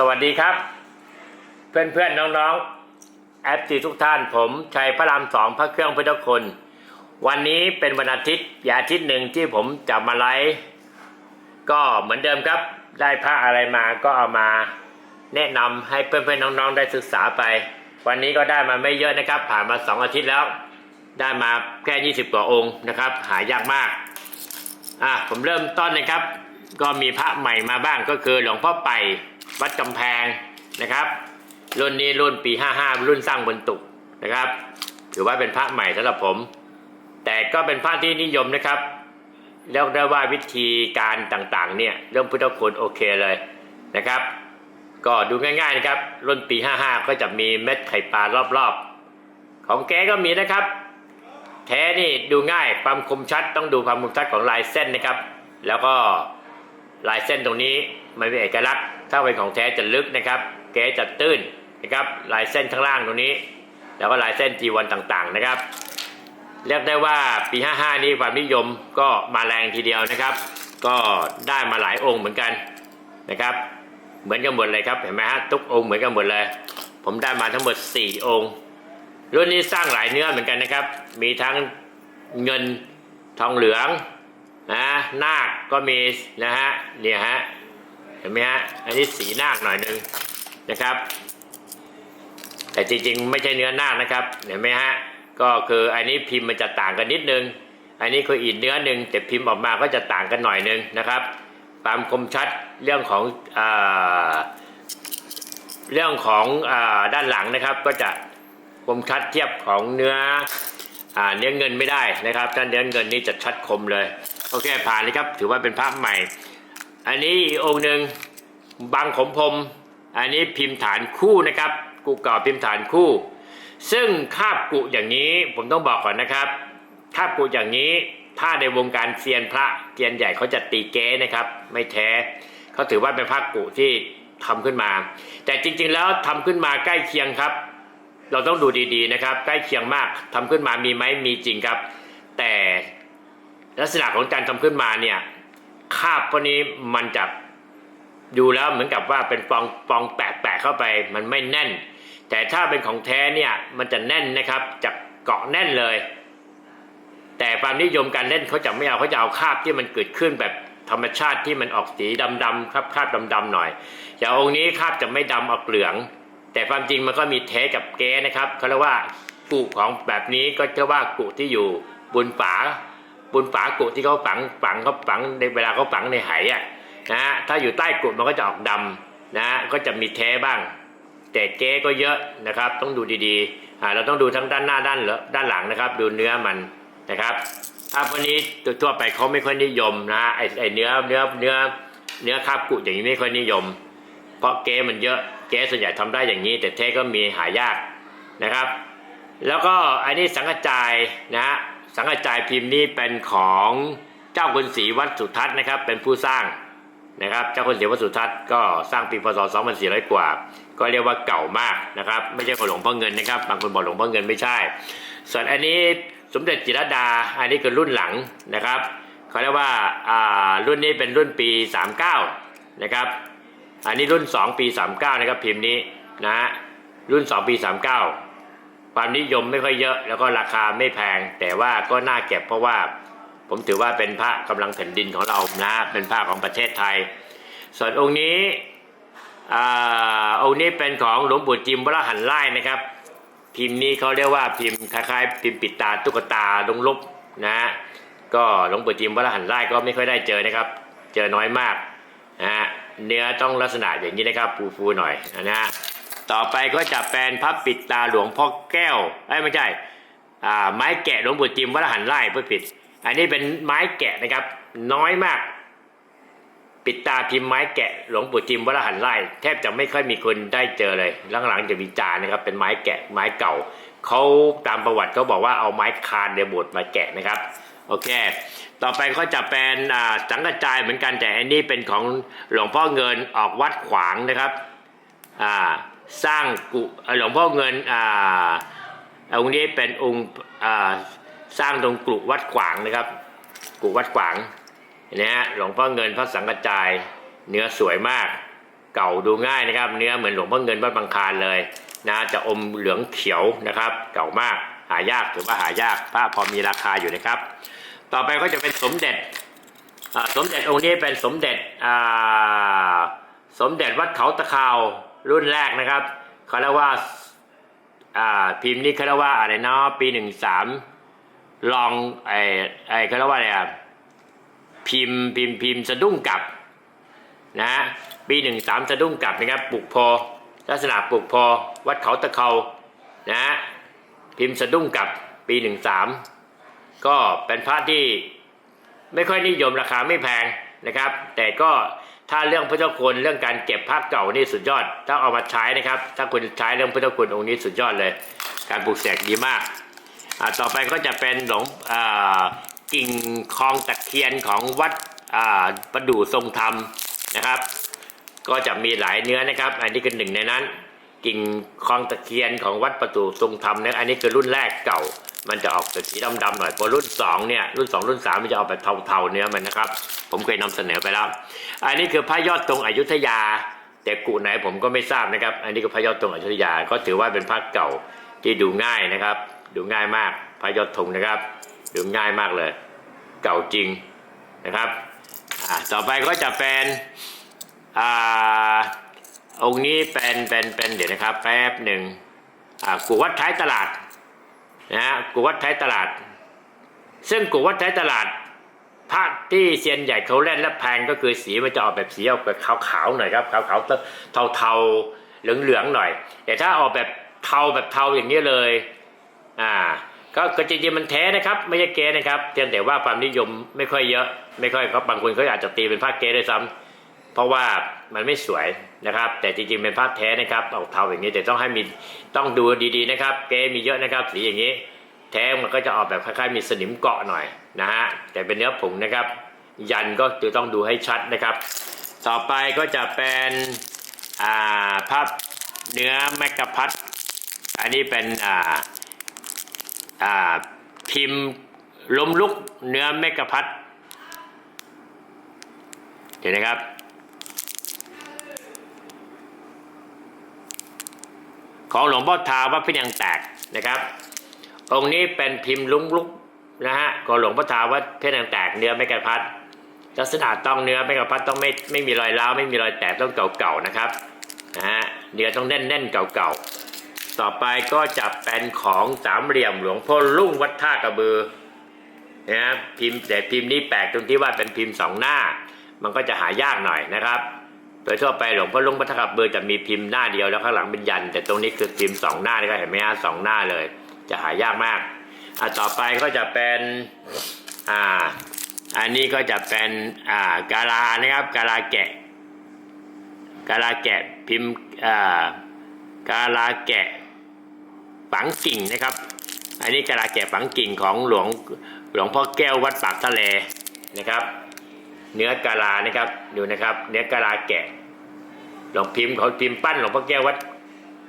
สวัสดีครับ เพื่อนเพื่อนๆน้องๆแอปตีทุกท่านผมชัยพระรามสองพระเครื่องพุทธคุณ วันนี้เป็นวันอาทิตย์อย่าอาทิตย์หนึ่งที่ผมจะมาไลฟ์ก็เหมือนเดิมครับ ได้พระอะไรมาก็เอามาแนะนำให้เพื่อนเพื่อนน้องๆได้ศึกษาไป วันนี้ก็ได้มาไม่เยอะนะครับ ผ่านมาสองอาทิตย์แล้ว ได้มาแค่20กว่าองค์นะครับ หายากมากอะผมเริ่มต้นนะครับ ก็มีพระใหม่มาบ้างก็คือหลวงพ่อไป วัดกำแพงนะครับ รุ่นนี้รุ่นปี 55 รุ่นสร้างบนตุกนะครับ ถือว่าเป็นพระใหม่สำหรับผม แต่ก็เป็นพระที่นิยมนะครับเรียกได้ว่าวิธีการต่างๆ เนี่ยเรื่องพุทธคุณโอเคเลยนะครับ ก็ดูง่ายๆนะครับ รุ่นปี 55 ก็จะมีเม็ดไข่ปลารอบๆ ของแกก็มีนะครับ แท้นี่ดูง่ายความคมชัดต้องดูความคมชัดของลายเส้นนะครับ แล้วก็ลายเส้นตรงนี้ไม่เป็นเอกลักษณ์ ถ้าเป็นของแท้จะลึกนะครับแกจะตื้นนะครับลายเส้นข้างล่างตรงนี้ แล้วก็ลายเส้นจีวันต่างๆนะครับ เรียกได้ว่าปี 55 นี้ความนิยมก็มาแรงทีเดียวนะครับ ก็ได้มาหลายองค์เหมือนกันนะครับ เหมือนกันหมดเลยครับเห็นไหมฮะทุกองค์เหมือนกันหมดเลย ผมได้มาทั้งหมด 4 องค์ รุ่นนี้สร้างหลายเนื้อเหมือนกันนะครับ มีทั้งเงินทองเหลืองนะนาคก็มีนะฮะเนี่ยฮะ เห็นไหมฮะ อันนี้สีนาคหน่อยหนึงนะครับ แต่จริงๆ ไม่ใช่เนื้อนาคนะครับ เห็นไหมฮะ ก็คืออันนี้พิมพ์มันจะต่างกันนิดนึง อันนี้คืออีกเนื้อหนึ่งแต่พิมพ์ออกมาก็จะต่างกันหน่อยนึงนะครับ ความคมชัดเรื่องของอเรื่องของอด้านหลังนะครับ ก็จะคมชัดเทียบของเนื้ออเนื้อเงินไม่ได้นะครับถ้าเนื้อเงินนี่จะชัดคมเลย โอเคผ่านเลยครับ ถือว่าเป็นภาพใหม่ อันนี้อีกองค์หนึ่งบางขมพรมอันนี้พิมพ์ฐานคู่นะครับ กุเก่าพิมพ์ฐานคู่ ซึ่งคาบกุอย่างนี้ผมต้องบอกก่อนนะครับคาบกุอย่างนี้ถ้าในวงการเซียนพระเซียนใหญ่เขาจะตีเก้นะครับ ไม่แท้เขาถือว่าเป็นพระกุที่ทำขึ้นมา แต่จริงๆแล้วทำขึ้นมาใกล้เคียงครับ เราต้องดูดีๆนะครับ ใกล้เคียงมากทำขึ้นมามีไหมมีจริงครับ แต่ลักษณะของการทำขึ้นมาเนี่ย คาบพวกนี้มันจะดูแล้วเหมือนกับว่าเป็นฟองฟองแปะๆเข้าไปมันไม่แน่น แต่ถ้าเป็นของแท้เนี่ยมันจะแน่นนะครับจะเกาะแน่นเลย แต่ความนิยมการเล่นเขาจะไม่เอาเขาจะเอาคาบที่มันเกิดขึ้นแบบธรรมชาติที่มันออกสีดำๆครับคาบดำๆหน่อยอย่างองค์นี้คาบจะไม่ดำออกเหลือง แต่ความจริงมันก็มีแท้กับแก้นะครับเขาเรียกว่ากุของแบบนี้ก็จะว่ากุที่อยู่บนฝา บนฝากุที่เขาฝังฝังเขาฝังในเวลาเขาฝังในไหอะนะฮะถ้าอยู่ใต้กุมันก็จะออกดำนะฮะก็จะมีแท้บ้าง แต่แก้ก็เยอะนะครับ ต้องดูดีๆอ่าเราต้องดูทั้งด้านหน้าด้านหลด้านหลังนะครับ ดูเนื้อมันนะครับถ้าวันนี้ทั่วไปเขาไม่ค่อยนิยมนะไอไอเนื้อเนื้อเนื้อเนื้อคาบกุอย่างนี้ไม่ค่อยนิยม เพราะเก๊มันเยอะเก๊ส่วนใหญ่ทำได้อย่างนี้ แต่เทก็มีหายากนะครับ แล้วก็อันนี้สังกจายนะฮะ สังกจายพิมพ์นี้เป็นของเจ้าคุณศรีวัดสุทัศน์นะครับ เป็นผู้สร้างนะครับ เจ้าคุณศรีวัดสุทัศน์ก็สร้างปีพศ 2400 กว่า ก็เรียกว่าเก่ามากนะครับ ไม่ใช่ของหลวงพ่อเงินนะครับ บางคนบอกหลวงพ่อเงินไม่ใช่ ส่วนอันนี้สมเด็จจิรดา อันนี้คือรุ่นหลังนะครับเขาเรียกว่าอ่ารุ่นนี้เป็นรุ่นปี 39 นะครับ อันนี้รุ่น 2 ปี 39 นะครับพิมพ์นี้นะฮะรุ่น 2 ปี 39 ความนิยมไม่ค่อยเยอะ แล้วก็ราคาไม่แพง แต่ว่าก็น่าเก็บเพราะว่า ผมถือว่าเป็นพระกำลังแผ่นดินของเรานะเป็นพระของประเทศไทย ส่วนองค์นี้อ่าองค์นี้เป็นของหลวงปู่จิมวรหันไล่นะครับ พิมพ์นี้เขาเรียกว่าพิมพ์คล้ายๆพิมพ์ปิดตาตุ๊กตาลงลบนะฮะก็หลวงปู่จิมวรหันไล่ก็ไม่ค่อยได้เจอนะครับ เจอน้อยมากนะฮะเนื้อต้องลักษณะอย่างนี้นะครับฟูๆหน่อยนะฮะ ต่อไปก็จะเป็นพระปิดตาหลวงพ่อแก้วไอ้ไม่ใช่ไม้แกะหลวงปู่จิมวรหันไล่เพื่อผิด อันนี้เป็นไม้แกะนะครับ น้อยมาก ปิดตาพิมพ์ไม้แกะหลวงปู่จิมวรหันไล่แทบจะไม่ค่อยมีคนได้เจอเลยหลังๆจะวิจานะครับ เป็นไม้แกะไม้เก่าเขาตามประวัติเขาบอกว่าเอาไม้คานในโบสถ์มาแกะนะครับโอเค ต่อไปก็จะเป็นสังกจายเหมือนกันแต่อันนี้เป็นของหลวงพ่อเงินออกวัดขวางนะครับ อ่า สร้างกุหลวงพ่อเงินอ่าองค์นี้เป็นองค์อ่าสร้างตรงกรุวัดขวางนะครับกรุวัดขวางเนไหมฮะหลวงพ่อเงินพระสังกจายเนื้อสวยมาก เก่าดูง่ายนะครับ เนื้อเหมือนหลวงพ่อเงินวัดบางคานเลยนะจะอมเหลืองเขียวนะครับ เก่ามากหายากถือว่าหายากพระพอมีราคาอยู่นะครับ ต่อไปก็จะเป็นสมเด็จสมเด็จองค์นี้เป็นสมเด็จสมเด็จวัดเขาตะขาว รุ่นแรกนะครับเขาเรียกว่าอ่าพิมพ์นี้เขาเรียกว่าอะไรเนาะปีหนึ่งสามลองไอ้ไอ้เขาเรียกว่าอะไรอะพิมพ์พิมพ์พิมพ์สะดุ้งกลับนะฮะปีหนึ่งสามสะดุ้งกลับนะครับปลูกพอ ลักษณะปลูกพอ วัดเขาตะเขานะฮะพิมพ์สะดุ้งกลับปีหนึ่งสามก็เป็นพระที่ไม่ค่อยนิยมราคาไม่แพงนะครับ แต่ก็ ถ้าเรื่องพุทธคุณเรื่องการเก็บภาพเก่านี่สุดยอด ถ้าเอามาใช้นะครับ ถ้าคุณใช้เรื่องพุทธคุณองค์นี้สุดยอดเลย การปลูกเสกดีมากต่อไปก็จะเป็นหลวงกิ่งคลองตะเคียนของวัดอ่าประดู่ทรงธรรมนะครับ ก็จะมีหลายเนื้อนะครับ อันนี้คือหนึ่งในนั้น กิ่งคลองตะเคียนของวัดประตูทรงธรรมนี่ยอันนี้คือรุ่นแรกเก่า มันจะออกสีดำๆหน่อยพอรุ่นสองเนี่ยรุ่นสองรุ่นสามมันจะออกแบบเทาๆเนื้อมันนะครับ ผมเคยนำเสนอไปแล้ว อันนี้คือพระยอดตรงอยุธยา แต่กูไหนผมก็ไม่ทราบนะครับ อันนี้คือพระยอดตรงอยุธยาก็ถือว่าเป็นพระเก่าที่ดูง่ายนะครับ ดูง่ายมากพระยอดธงนะครับ ดูง่ายมากเลย เก่าจริงนะครับอ่าต่อไปก็จะเป็นอ่าองค์นี้เป็นเป็นเป็นเดี๋ยวนะครับแป๊บหนึ่งอ่ากูวัดท้ายตลาด นะฮะกูวัดท้ายตลาด ซึ่งกูวัดท้ายตลาดพระที่เซียนใหญ่เขาเล่นและแพงก็คือสีมันจะออกแบบสีออกแบบขาวๆหน่อยครับขาวๆเทาๆเหลืองๆหน่อย แต่ถ้าออกแบบเทาแบบเทาอย่างนี้เลยอ่าก็ก็จริงๆมันแท้นะครับ ไม่ใช่เก๊นะครับเพียงแต่ว่าความนิยมไม่ค่อยเยอะ ไม่ค่อยครับบางคนเขาอาจจะตีเป็นผ้าเก๊ด้วยซ้ำ เพราะว่ามันไม่สวยนะครับ แต่จริงๆเป็นภาพแท้นะครับออกเทาอย่างนี้แต่ต้องให้มีต้องดูดีๆนะครับเกมีเยอะนะครับสีอย่างนี้ แท้มันก็จะออกแบบคล้ายๆมีสนิมเกาะหน่อยนะฮะแต่เป็นเนื้อผงนะครับ ยันก็จะต้องดูให้ชัดนะครับ ต่อไปก็จะเป็นภาพเนื้อแมกกาพัดอันนี้เป็นพิมพ์ล้มลุกเนื้อแมกกาพัดเห็นไหมครับ ของหลวงพ่อทาวัดพยังแตกนะครับ องค์นี้เป็นพิมพ์ลุ้งลุกนะฮะของหลวงพ่อทาวัดเพชรยังแตกเนื้อไม่กระพัดลักษณะต้องเนื้อไม่กระพัดต้องไม่ไม่มีรอยร้าวไม่มีรอยแตกต้องเก่าๆนะครับนะฮะเนื้อต้องแน่นๆเก่าๆต่อไปก็จะเป็นของสามเหลี่ยมหลวงพ่อลุ่งวัดท่ากระบือนะฮะพิมพ์แต่พิมพ์นี้แปลกตรงที่ว่าเป็นพิมพ์สองหน้า มันก็จะหายากหน่อยนะครับ ดยทั่วไปหลวงพ่อลุงพระทับเบอร์จะมีพิมพ์หน้าเดียวแล้วข้างหลังเป็นยัน แต่ตรงนี้คือพิมพ์สองหน้านี่ก็เห็นไหมฮะสองหน้าเลย จะหายากมากอะต่อไปก็จะเป็นอ่าอันนี้ก็จะเป็นอ่ากาลานะครับกาลาแกะกาลาแกะพิมพ์อ่ากาลาแกะฝังกิ่งนะครับ อันนี้กาลาแกะฝังกิ่งของหลวงหลวงพ่อแก้ววัดปากทะเลนะครับ เนื้อกาลานะครับดูนะครับ เนื้อกาลาแกะ หลวงพิมพ์เขาพิมพ์ปั้นหลวงพ่อแก้ววัด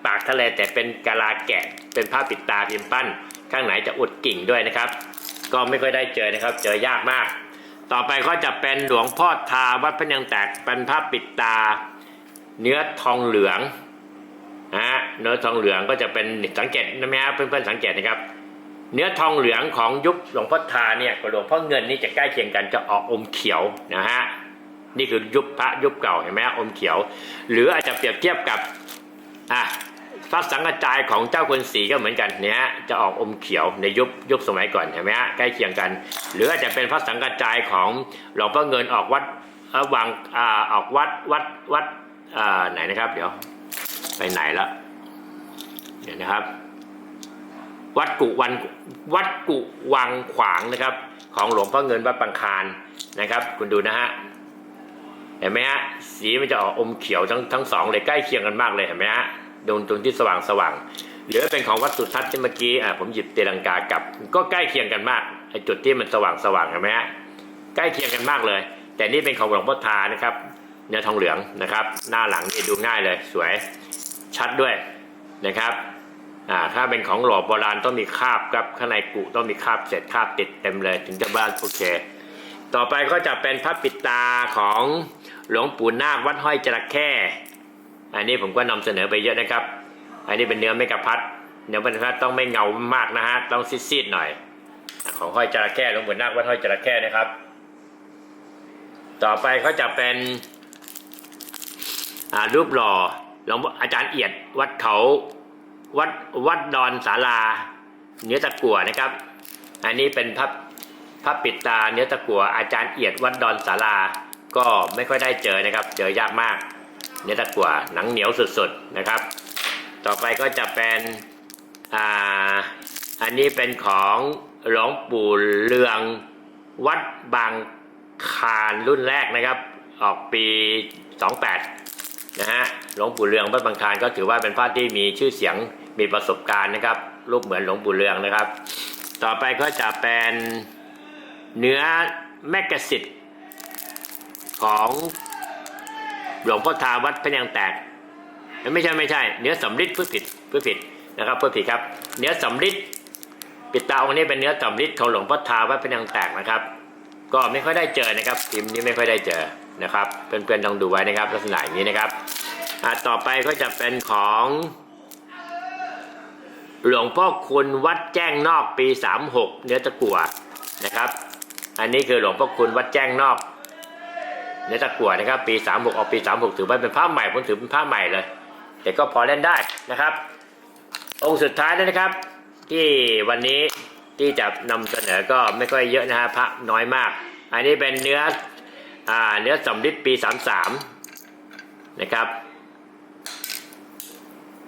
ปากทะเลแต่เป็นกาลาแกะ เป็นผ้าปิดตาพิมพ์ปั้น ข้างไหนจะอุดกิ่งด้วยนะครับ ก็ไม่ค่อยได้เจอนะครับ เจอยากมาก ต่อไปก็จะเป็นหลวงพ่อทาวัดพยังแตกเป็นผ้าปิดตา เนื้อทองเหลืองนะฮะเนื้อทองเหลืองก็จะเป็นสังเกตนะไมครับเพื่อนๆสังเกตนะครับ เนื้อทองเหลืองของยุคหลวงพ่อทาเนี่ยกับหลวงพ่อเงินนี่จะใกล้เคียงกันจะออกอมเขียวนะฮะ นี่คือยุคพระยุคเก่าเห็นไหมฮะอมเขียว หรืออาจจะเปรียบเทียบกับอะพระสังฆจายของเจ้าคนสีก็เหมือนกันเนี่ยจะออกอมเขียวในยุคยุคสมัยก่อนเห็นไหมฮะใกล้เคียงกัน หรืออาจจะเป็นพระสังฆจายของหลวงพ่อเงินออกวัดวังอ่าออกวัดวัดวัดอ่าไหนนะครับ เดี๋ยวไปไหนละเดี๋ยวนะครับ วัดกุวันวัดกุวังขวางนะครับ ของหลวงพ่อเงินวัดปังคารนะครับ คุณดูนะฮะ เห็นไหมฮะสีมันจะออกอมเขียวทั้งทั้งสองเลยใกล้เคียงกันมากเลยเห็นไหมฮะดวงตรงที่สว่างสว่างหรือเป็นของวัดสุทัศน์ที่เมื่อกี้อ่าผมหยิบเตลังกากลับ ก็ใกล้เคียงกันมากไอจุดที่มันสว่างสว่างเห็นไหมฮะใกล้เคียงกันมากเลย แต่นี่เป็นของหลวงพ่อทานะครับ เนื้อทองเหลืองนะครับ หน้าหลังนี่ดูง่ายเลย สวยชัดด้วยนะครับอ่าถ้าเป็นของหล่อโบราณต้องมีคาบครับข้างในกุต้องมีคาบเศษคาบติดเต็มเลย ถึงจะบ้านโอเค ต่อไปก็จะเป็นพระปิดตาของ หลวงปู่นาควัดห้อยจระเข้อันนี้ผมก็นำเสนอไปเยอะนะครับ อันนี้เป็นเนื้อเมกะพัดเนื้อเมกะพัดต้องไม่เงามากนะฮะต้องซีดๆหน่อย ของห้อยจระเข้หลวงปู่นาควัดห้อยจระเข้นะครับ ต่อไปก็จะเป็นรูปหล่อหลวงออาจารย์เอียดวัดเขาวัดวัดดอนศาลา เนื้อตะกั่วนะครับ อันนี้เป็นพระพระปิดตาเนื้อตะกั่วอาจารย์เอียดวัดดอนศาลา ก็ไม่ค่อยได้เจอนะครับ เจอยากมากเนื้อตะกั่วหนังเหนียวสุดๆนะครับ ต่อไปก็จะเป็นอ่าอันนี้เป็นของหลวงปู่เลืองวัดบางคานรุ่นแรกนะครับ ออกปี 28นะฮะหลวงปู่เลืองวัดบางคานก็ถือว่าเป็นพระที่มีชื่อเสียงมีประสบการณ์นะครับ รูปเหมือนหลวงปู่เลืองนะครับ ต่อไปก็จะเป็นเนื้อแมกกาซิต ของหลวงพ่อทาวัดพะยังแตก ไม่ใช่ไม่ใช่ เนื้อสำริดเพื่อผิดเพื่อผิดนะครับเพื่อผิดครับ เนื้อสำริดปิดตาองค์นี้เป็นเนื้อสำริดของหลวงพ่อทาวัดพะยังแตกนะครับ ก็ไม่ค่อยได้เจอนะครับพิมพ์นี้ไม่ค่อยได้เจอนะครับเพื่อนๆต้องดูไว้นะครับ ลักษณะอย่างนี้นะครับต่อไปก็จะเป็นของ หลวงพ่อคุณวัดแจ้งนอกปี 36 เนื้อตะกั่วนะครับ อันนี้คือหลวงพ่อคุณวัดแจ้งนอก เนื้อตะกั่วนะครับ ปี 36ออกปี 36 ถือว่าเป็นผ้าใหม่ผมถือเป็นผ้าใหม่เลย แต่ก็พอเล่นได้นะครับ องค์สุดท้ายแล้วนะครับ ที่วันนี้ที่จะนำเสนอก็ไม่ค่อยเยอะนะฮะพระน้อยมาก อันนี้เป็นเนื้ออ่าเนื้อสำริดปี 33 นะครับ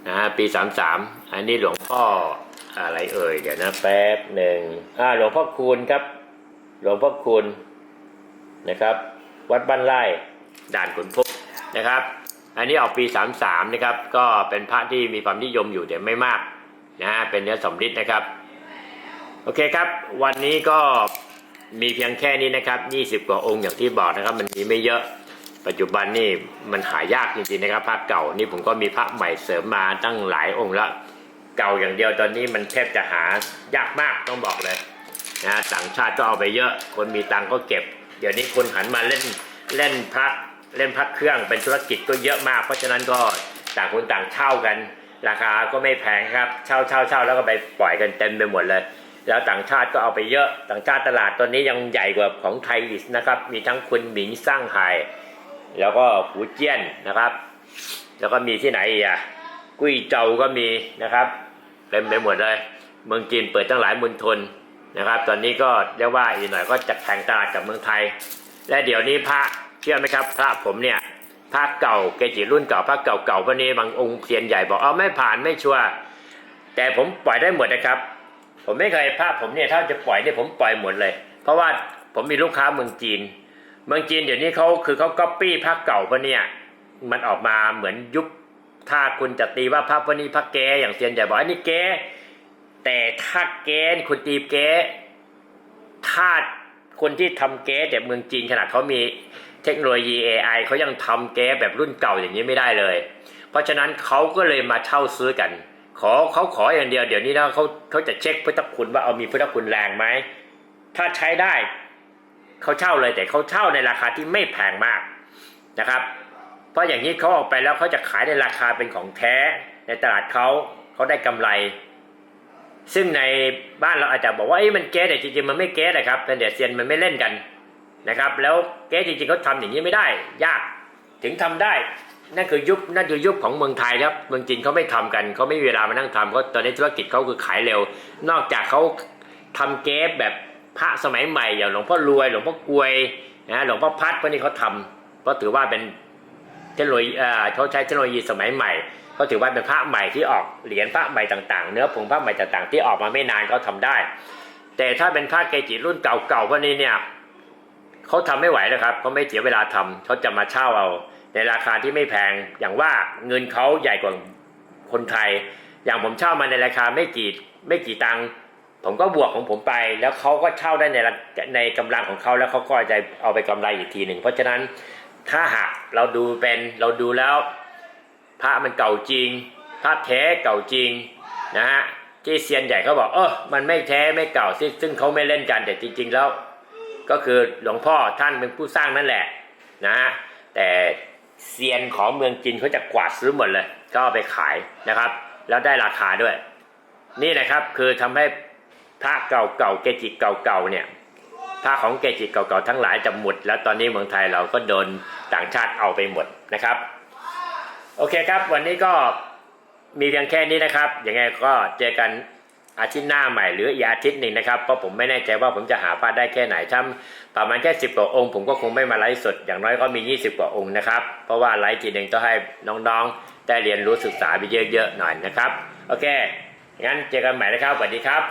นะฮะปี 33 อันนี้หลวงพ่ออะไรเอ่ยเดี๋ยวนะแป๊บหนึ่งอ่าหลวงพ่อคูณครับ หลวงพ่อคูณนะครับ วัดบ้านไร่ด่านขุนพบนะครับ อันนี้ออกปี 33 นะครับ ก็เป็นพระที่มีความนิยมอยู่แต่ไม่มากนะฮะเป็นเนื้อสำริดนะครับ โอเคครับ วันนี้ก็มีเพียงแค่นี้นะครับ 20 กว่าองค์อย่างที่บอกนะครับ มันมีไม่เยอะปัจจุบันนี่มันหายากจริงๆนะครับพระเก่านี่ผมก็มีพระใหม่เสริมมาตั้งหลายองค์ละเก่าอย่างเดียวตอนนี้มันแทบจะหายากมากต้องบอกเลยนะต่างชาติก็เอาไปเยอะ คนมีตังก็เก็บ เดี๋ยวนี้คนหันมาเล่นเล่นพระเล่นพระเครื่องเป็นธุรกิจก็เยอะมาก เพราะฉะนั้นก็ต่างคนต่างเช่ากัน ราคาก็ไม่แพงครับ เช่าเช่าเช่าแล้วก็ไปปล่อยกันเต็มไปหมดเลย แล้วต่างชาติก็เอาไปเยอะต่างชาติตลาดตอนนี้ยังใหญ่กว่าของไทยอีกนะครับ มีทั้งคุณหมิงสร้างไห่แล้วก็หูเจี้ยนนะครับ แล้วก็มีที่ไหนอะกุ้ยเจาก็มีนะครับเต็มไปหมดเลย เมืองจีนเปิดตั้งหลายมณฑล นะครับ ตอนนี้ก็เรียกว่าอีกหน่อยก็จะแข่งตลาดกับเมืองไทย และเดี๋ยวนี้พระเชื่อไหมครับ พระผมเนี่ยพระเก่าเกจิรุ่นเก่าพระเก่าๆพวกนี้บางองค์เซียนใหญ่บอกเอาไม่ผ่านไม่ชัวร์แต่ผมปล่อยได้หมดนะครับ ผมไม่เคยพระผมเนี่ยถ้าจะปล่อยเนี่ยผมปล่อยหมดเลย เพราะว่าผมมีลูกค้าเมืองจีน เมืองจีนเดี๋ยวนี้เขาคือเขาก๊อปปี้พระเก่าพวกเนี่ยมันออกมาเหมือนยุคถ้าคุณจะตีว่าพระพวกนี้พระเก๊อย่างเซียนใหญ่บอกอันนี้เก๊ แต่ถ้าเก๊คุณตีเก๊ถ้าคนที่ทำเก๊แต่เมืองจีนขนาดเขามีเทคโนโลยี AI เขายังทำเก๊แบบรุ่นเก่าอย่างนี้ไม่ได้เลย เพราะฉะนั้นเขาก็เลยมาเช่าซื้อกัน ขอเขาขออย่างเดียวเดี๋ยวนี้นะเขาเขาจะเช็คพุทธคุณว่าเอามีพุทธคุณแรงไหมถ้าใช้ได้เขาเช่าเลยแต่เขาเช่าในราคาที่ไม่แพงมากนะครับ เพราะอย่างนี้เขาออกไปแล้วเขาจะขายในราคาเป็นของแท้ในตลาดเขาเขาได้กำไร ซึ่งในบ้านเราอาจจะบอกว่าเอ้ยมันเก๊แต่จริงๆมันไม่เก๊นะครับเป็นเดเซียนมันไม่เล่นกันนะครับ แล้วเก๊จริงๆเขาทำอย่างนี้ไม่ได้ ยากถึงทำได้นั่นคือยุคนั่นคือยุคของเมืองไทยครับเมืองจีนเขาไม่ทำกันเขาไม่มีเวลามานั่งทำเพราะตอนนี้ธุรกิจเขาคือขายเร็ว นอกจากเขาทำเก๊แบบพระสมัยใหม่อย่างหลวงพ่อรวยหลวงพ่อกลวยนะหลวงพ่อพัดพวกนี้เขาทำเพราะถือว่าเป็นเทคโนโลยีอ่อเขาใช้เทคโนโลยีสมัยใหม่ เขาถือว่าเป็นพระใหม่ที่ออกเหรียญพระใหม่ต่างๆ เนื้อผงพระใหม่ต่างๆ ที่ออกมาไม่นานเขาทำได้ แต่ถ้าเป็นพระเกจิรุ่นเก่าๆพวกนี้เนี่ยเขาทำไม่ไหวนะครับเขาไม่เสียเวลาทำเขาจะมาเช่าเอาในราคาที่ไม่แพงอย่างว่าเงินเขาใหญ่กว่าคนไทย อย่างผมเช่ามาในราคาไม่กี่ไม่กี่ตังค์ผมก็บวกของผมไป แล้วเขาก็เช่าได้ในในกำลังของเขาแล้วเขาก็จะเอาไปกำไรอีกทีหนึ่งเพราะฉะนั้นถ้าหากเราดูเป็นเราดูแล้ว พระมันเก่าจริง พระแท้เก่าจริงนะฮะที่เซียนใหญ่เขาบอกเออมันไม่แท้ไม่เก่าซึ่งซึ่งเขาไม่เล่นกันแต่จริง ๆ แล้ว ก็คือหลวงพ่อท่านเป็นผู้สร้างนั่นแหละนะฮะแต่เซียนของเมืองจีนเขาจะกวาดซื้อหมดเลยก็เอาไปขายนะครับ แล้วได้ราคาด้วย นี่นะครับคือทำให้พระเก่าๆเกจิเก่าๆเนี่ยพระของเกจิเก่าๆทั้งหลายจะหมด แล้วตอนนี้เมืองไทยเราก็โดนต่างชาติเอาไปหมดนะครับ โอเคครับ วันนี้ก็มีเพียงแค่นี้นะครับ ยังไงก็เจอกันอาทิตย์หน้าใหม่หรืออีกอาทิตย์หนึ่งนะครับ เพราะผมไม่แน่ใจว่าผมจะหาพระได้แค่ไหนถ้าประมาณแค่สิบกว่าองค์ ผมก็คงไม่มาไลฟ์สด อย่างน้อยก็มี 20 กว่าองค์นะครับ เพราะว่าไลฟ์ทีหนึ่งต้องให้น้องๆ ได้เรียนรู้ศึกษาไปเยอะๆหน่อยนะครับ โอเค งั้นเจอกันใหม่นะครับ สวัสดีครับ